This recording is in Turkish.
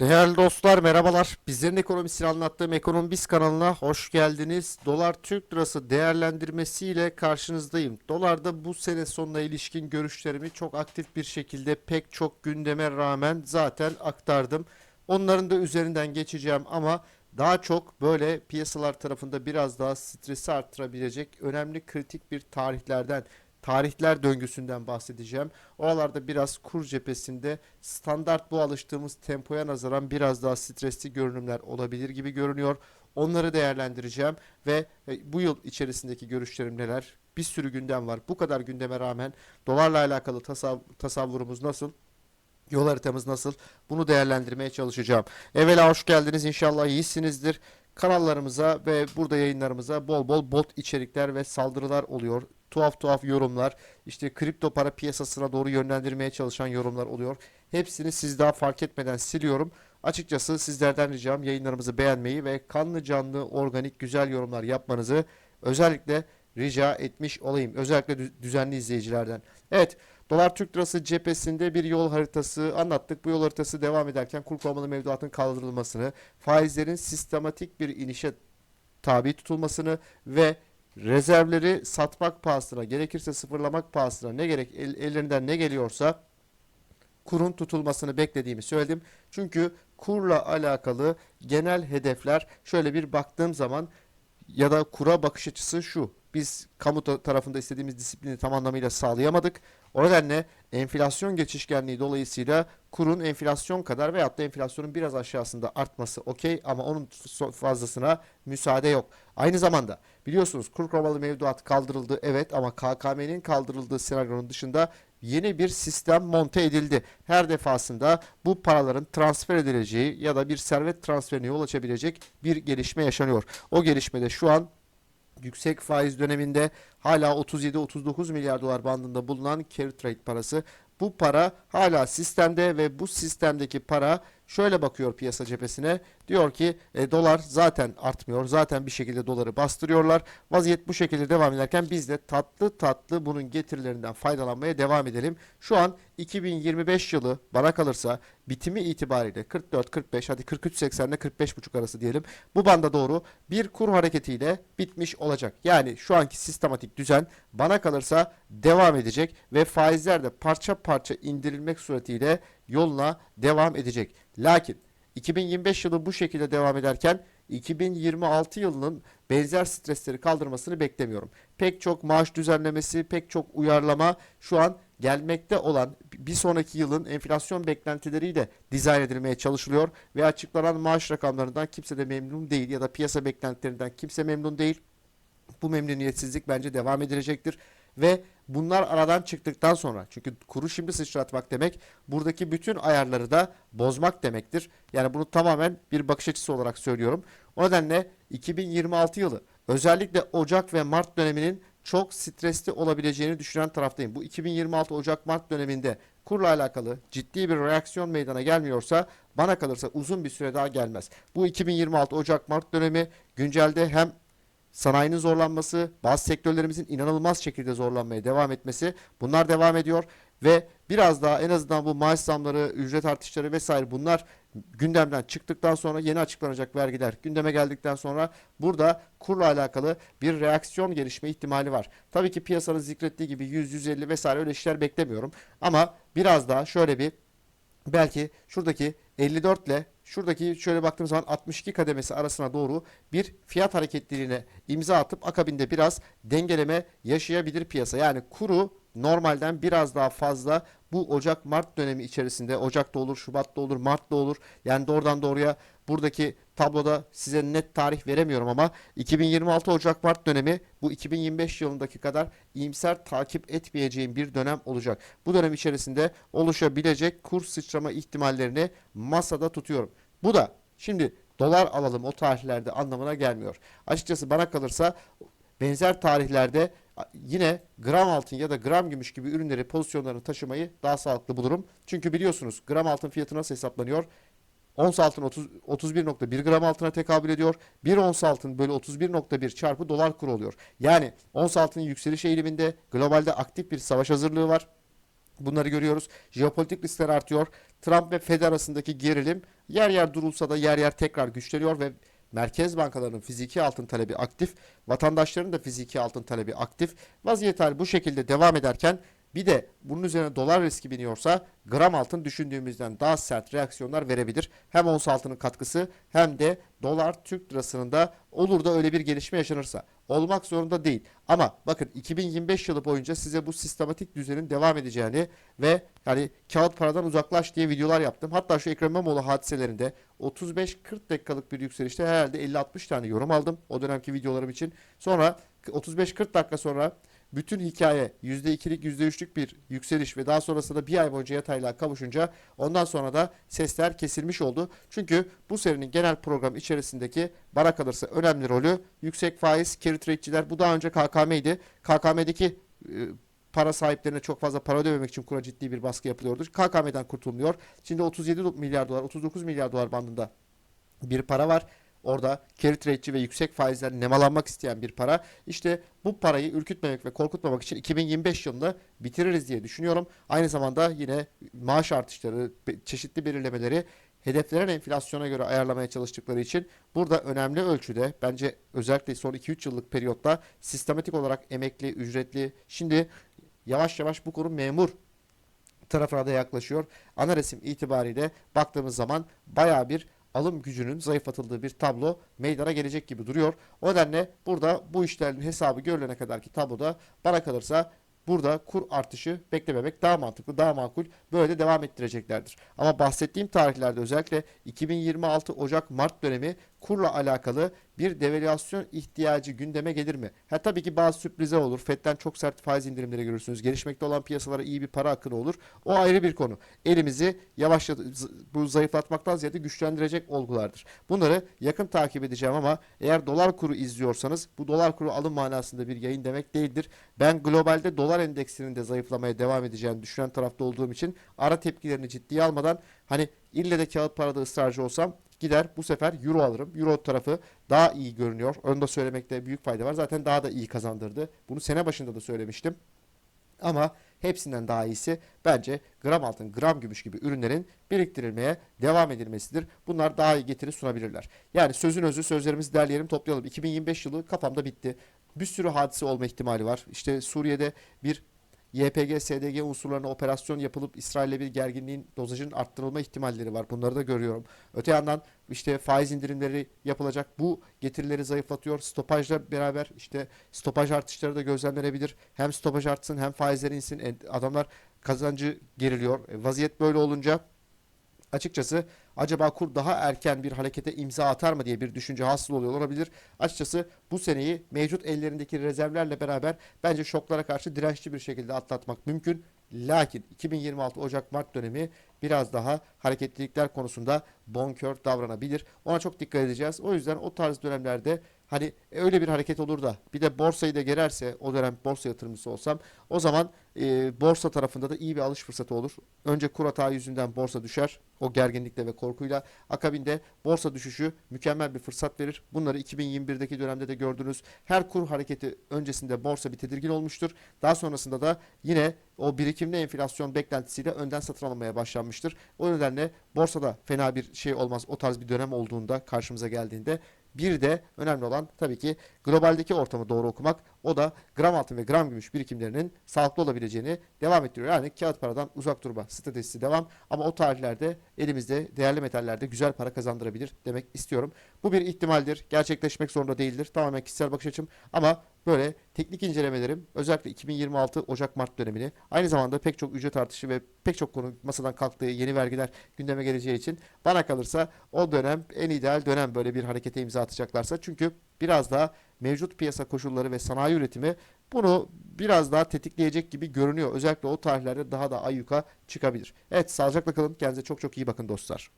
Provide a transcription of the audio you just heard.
Değerli dostlar merhabalar. Bizlerin ekonomisini anlattığım Ekonomi Biz kanalına hoş geldiniz. Dolar Türk Lirası değerlendirmesiyle karşınızdayım. Dolarda bu sene sonuna ilişkin görüşlerimi çok aktif bir şekilde pek çok gündeme rağmen zaten aktardım. Onların da üzerinden geçeceğim ama daha çok böyle piyasalar tarafında biraz daha stresi arttırabilecek önemli kritik bir tarihlerden tarihler döngüsünden bahsedeceğim. Oralarda biraz kur cephesinde standart bu alıştığımız tempoya nazaran biraz daha stresli görünümler olabilir gibi görünüyor. Onları değerlendireceğim ve e, bu yıl içerisindeki görüşlerim neler? Bir sürü gündem var. Bu kadar gündeme rağmen dolarla alakalı tasav- tasavvurumuz nasıl? Yol haritamız nasıl? Bunu değerlendirmeye çalışacağım. Evvela hoş geldiniz. İnşallah iyisinizdir. Kanallarımıza ve burada yayınlarımıza bol bol bot içerikler ve saldırılar oluyor. Tuhaf tuhaf yorumlar, işte kripto para piyasasına doğru yönlendirmeye çalışan yorumlar oluyor. Hepsini siz daha fark etmeden siliyorum. Açıkçası sizlerden ricam yayınlarımızı beğenmeyi ve kanlı canlı organik güzel yorumlar yapmanızı özellikle rica etmiş olayım. Özellikle dü- düzenli izleyicilerden. Evet, Dolar Türk Lirası cephesinde bir yol haritası anlattık. Bu yol haritası devam ederken kur korumalı mevduatın kaldırılmasını, faizlerin sistematik bir inişe tabi tutulmasını ve rezervleri satmak pahasına, gerekirse sıfırlamak pahasına ne gerek el- ellerinden ne geliyorsa kurun tutulmasını beklediğimi söyledim. Çünkü kurla alakalı genel hedefler şöyle bir baktığım zaman ya da kura bakış açısı şu. Biz kamu ta- tarafında istediğimiz disiplini tam anlamıyla sağlayamadık. O nedenle enflasyon geçişkenliği dolayısıyla kurun enflasyon kadar veyahut da enflasyonun biraz aşağısında artması okey ama onun fazlasına müsaade yok. Aynı zamanda biliyorsunuz kur korumalı mevduat kaldırıldı evet ama KKM'nin kaldırıldığı senaryonun dışında yeni bir sistem monte edildi. Her defasında bu paraların transfer edileceği ya da bir servet transferine yol açabilecek bir gelişme yaşanıyor. O gelişmede şu an yüksek faiz döneminde hala 37-39 milyar dolar bandında bulunan carry trade parası. Bu para hala sistemde ve bu sistemdeki para şöyle bakıyor piyasa cephesine. Diyor ki e, dolar zaten artmıyor. Zaten bir şekilde doları bastırıyorlar. Vaziyet bu şekilde devam ederken biz de tatlı tatlı bunun getirilerinden faydalanmaya devam edelim. Şu an 2025 yılı bana kalırsa bitimi itibariyle 44-45 hadi 43.80 ile 45.5 arası diyelim. Bu banda doğru bir kur hareketiyle bitmiş olacak. Yani şu anki sistematik düzen bana kalırsa devam edecek ve faizler de parça parça indirilmek suretiyle yoluna devam edecek. Lakin 2025 yılı bu şekilde devam ederken 2026 yılının benzer stresleri kaldırmasını beklemiyorum. Pek çok maaş düzenlemesi, pek çok uyarlama şu an gelmekte olan bir sonraki yılın enflasyon beklentileriyle dizayn edilmeye çalışılıyor ve açıklanan maaş rakamlarından kimse de memnun değil ya da piyasa beklentilerinden kimse memnun değil. Bu memnuniyetsizlik bence devam edilecektir. Ve bunlar aradan çıktıktan sonra çünkü kuru şimdi sıçratmak demek buradaki bütün ayarları da bozmak demektir. Yani bunu tamamen bir bakış açısı olarak söylüyorum. O nedenle 2026 yılı özellikle Ocak ve Mart döneminin çok stresli olabileceğini düşünen taraftayım. Bu 2026 Ocak-Mart döneminde kurla alakalı ciddi bir reaksiyon meydana gelmiyorsa bana kalırsa uzun bir süre daha gelmez. Bu 2026 Ocak-Mart dönemi güncelde hem sanayinin zorlanması, bazı sektörlerimizin inanılmaz şekilde zorlanmaya devam etmesi bunlar devam ediyor ve biraz daha en azından bu maaş zamları, ücret artışları vesaire bunlar gündemden çıktıktan sonra yeni açıklanacak vergiler gündeme geldikten sonra burada kurla alakalı bir reaksiyon gelişme ihtimali var. Tabii ki piyasanın zikrettiği gibi 100, 150 vesaire öyle işler beklemiyorum ama biraz daha şöyle bir belki şuradaki 54 ile şuradaki şöyle baktığım zaman 62 kademesi arasına doğru bir fiyat hareketliliğine imza atıp akabinde biraz dengeleme yaşayabilir piyasa. Yani kuru normalden biraz daha fazla bu Ocak-Mart dönemi içerisinde Ocak'ta olur, Şubat'ta olur, Mart'ta olur. Yani doğrudan doğruya buradaki tabloda size net tarih veremiyorum ama 2026 Ocak-Mart dönemi bu 2025 yılındaki kadar iyimser takip etmeyeceğim bir dönem olacak. Bu dönem içerisinde oluşabilecek kur sıçrama ihtimallerini masada tutuyorum. Bu da şimdi dolar alalım o tarihlerde anlamına gelmiyor. Açıkçası bana kalırsa benzer tarihlerde yine gram altın ya da gram gümüş gibi ürünleri pozisyonlarını taşımayı daha sağlıklı bulurum. Çünkü biliyorsunuz gram altın fiyatı nasıl hesaplanıyor? Ons altın 30, 31.1 gram altına tekabül ediyor. 1 ons altın bölü 31.1 çarpı dolar kuru oluyor. Yani ons altının yükseliş eğiliminde globalde aktif bir savaş hazırlığı var. Bunları görüyoruz. Jeopolitik riskler artıyor. Trump ve Fed arasındaki gerilim yer yer durulsa da yer yer tekrar güçleniyor ve merkez bankalarının fiziki altın talebi aktif, vatandaşların da fiziki altın talebi aktif. Vaziyet hali bu şekilde devam ederken bir de bunun üzerine dolar riski biniyorsa gram altın düşündüğümüzden daha sert reaksiyonlar verebilir. Hem ons altının katkısı hem de dolar Türk lirasının da olur da öyle bir gelişme yaşanırsa. Olmak zorunda değil. Ama bakın 2025 yılı boyunca size bu sistematik düzenin devam edeceğini ve hani kağıt paradan uzaklaş diye videolar yaptım. Hatta şu Ekrem İmamoğlu hadiselerinde 35-40 dakikalık bir yükselişte herhalde 50-60 tane yorum aldım o dönemki videolarım için. Sonra 35-40 dakika sonra bütün hikaye %2'lik %3'lük bir yükseliş ve daha sonrasında bir ay boyunca yataylığa kavuşunca ondan sonra da sesler kesilmiş oldu. Çünkü bu serinin genel program içerisindeki bana kalırsa önemli rolü yüksek faiz, carry trade'ciler. Bu daha önce KKM'ydi. KKM'deki e, para sahiplerine çok fazla para ödememek için kura ciddi bir baskı yapılıyordu. KKM'den kurtulmuyor. Şimdi 37 milyar dolar, 39 milyar dolar bandında bir para var. Orada carry trade'ci ve yüksek faizler nemalanmak isteyen bir para. İşte bu parayı ürkütmemek ve korkutmamak için 2025 yılında bitiririz diye düşünüyorum. Aynı zamanda yine maaş artışları, çeşitli belirlemeleri hedeflenen enflasyona göre ayarlamaya çalıştıkları için burada önemli ölçüde bence özellikle son 2-3 yıllık periyotta sistematik olarak emekli, ücretli, şimdi yavaş yavaş bu konu memur tarafına da yaklaşıyor. Ana resim itibariyle baktığımız zaman baya bir alım gücünün zayıflatıldığı bir tablo meydana gelecek gibi duruyor. O nedenle burada bu işlerin hesabı görülene kadarki tabloda bana kalırsa burada kur artışı beklememek daha mantıklı, daha makul. Böyle de devam ettireceklerdir. Ama bahsettiğim tarihlerde özellikle 2026 Ocak-Mart dönemi kurla alakalı bir devalüasyon ihtiyacı gündeme gelir mi? Ha tabii ki bazı sürprizler olur. FED'den çok sert faiz indirimleri görürsünüz. Gelişmekte olan piyasalara iyi bir para akını olur. O ayrı bir konu. Elimizi yavaşlat bu zayıflatmaktan ziyade güçlendirecek olgulardır. Bunları yakın takip edeceğim ama eğer dolar kuru izliyorsanız bu dolar kuru alım manasında bir yayın demek değildir. Ben globalde dolar endeksinin de zayıflamaya devam edeceğini düşünen tarafta olduğum için ara tepkilerini ciddiye almadan hani ille de kağıt parada ısrarcı olsam gider bu sefer euro alırım. Euro tarafı daha iyi görünüyor. Onu da söylemekte büyük fayda var. Zaten daha da iyi kazandırdı. Bunu sene başında da söylemiştim. Ama hepsinden daha iyisi bence gram altın, gram gümüş gibi ürünlerin biriktirilmeye devam edilmesidir. Bunlar daha iyi getiri sunabilirler. Yani sözün özü sözlerimizi derleyelim toplayalım. 2025 yılı kafamda bitti. Bir sürü hadise olma ihtimali var. İşte Suriye'de bir YPG, SDG unsurlarına operasyon yapılıp İsrail'le bir gerginliğin dozajının arttırılma ihtimalleri var. Bunları da görüyorum. Öte yandan işte faiz indirimleri yapılacak. Bu getirileri zayıflatıyor. Stopajla beraber işte stopaj artışları da gözlemlenebilir. Hem stopaj artsın hem faizleri insin. En- Adamlar kazancı geriliyor. E, Vaziyet böyle olunca açıkçası acaba kur daha erken bir harekete imza atar mı diye bir düşünce hasıl oluyor olabilir. Açıkçası bu seneyi mevcut ellerindeki rezervlerle beraber bence şoklara karşı dirençli bir şekilde atlatmak mümkün. Lakin 2026 Ocak-Mart dönemi biraz daha hareketlilikler konusunda bonkör davranabilir. Ona çok dikkat edeceğiz. O yüzden o tarz dönemlerde hani öyle bir hareket olur da bir de borsayı da gererse o dönem borsa yatırımcısı olsam o zaman e, borsa tarafında da iyi bir alış fırsatı olur. Önce kur hata yüzünden borsa düşer. O gerginlikle ve korkuyla. Akabinde borsa düşüşü mükemmel bir fırsat verir. Bunları 2021'deki dönemde de gördünüz. Her kur hareketi öncesinde borsa bir tedirgin olmuştur. Daha sonrasında da yine o birikimli enflasyon beklentisiyle önden satın alınmaya başlanmıştır. O nedenle borsada fena bir şey olmaz. O tarz bir dönem olduğunda karşımıza geldiğinde bir de önemli olan tabii ki globaldeki ortamı doğru okumak. O da gram altın ve gram gümüş birikimlerinin sağlıklı olabileceğini devam ettiriyor. Yani kağıt paradan uzak durma stratejisi devam. Ama o tarihlerde elimizde değerli metallerde güzel para kazandırabilir demek istiyorum. Bu bir ihtimaldir. Gerçekleşmek zorunda değildir. Tamamen kişisel bakış açım. Ama böyle teknik incelemelerim özellikle 2026 Ocak-Mart dönemini aynı zamanda pek çok ücret artışı ve pek çok konu masadan kalktığı yeni vergiler gündeme geleceği için bana kalırsa o dönem en ideal dönem böyle bir harekete imza atacaklarsa. Çünkü biraz daha mevcut piyasa koşulları ve sanayi üretimi bunu biraz daha tetikleyecek gibi görünüyor. Özellikle o tarihlerde daha da ayyuka çıkabilir. Evet sağlıcakla kalın. Kendinize çok çok iyi bakın dostlar.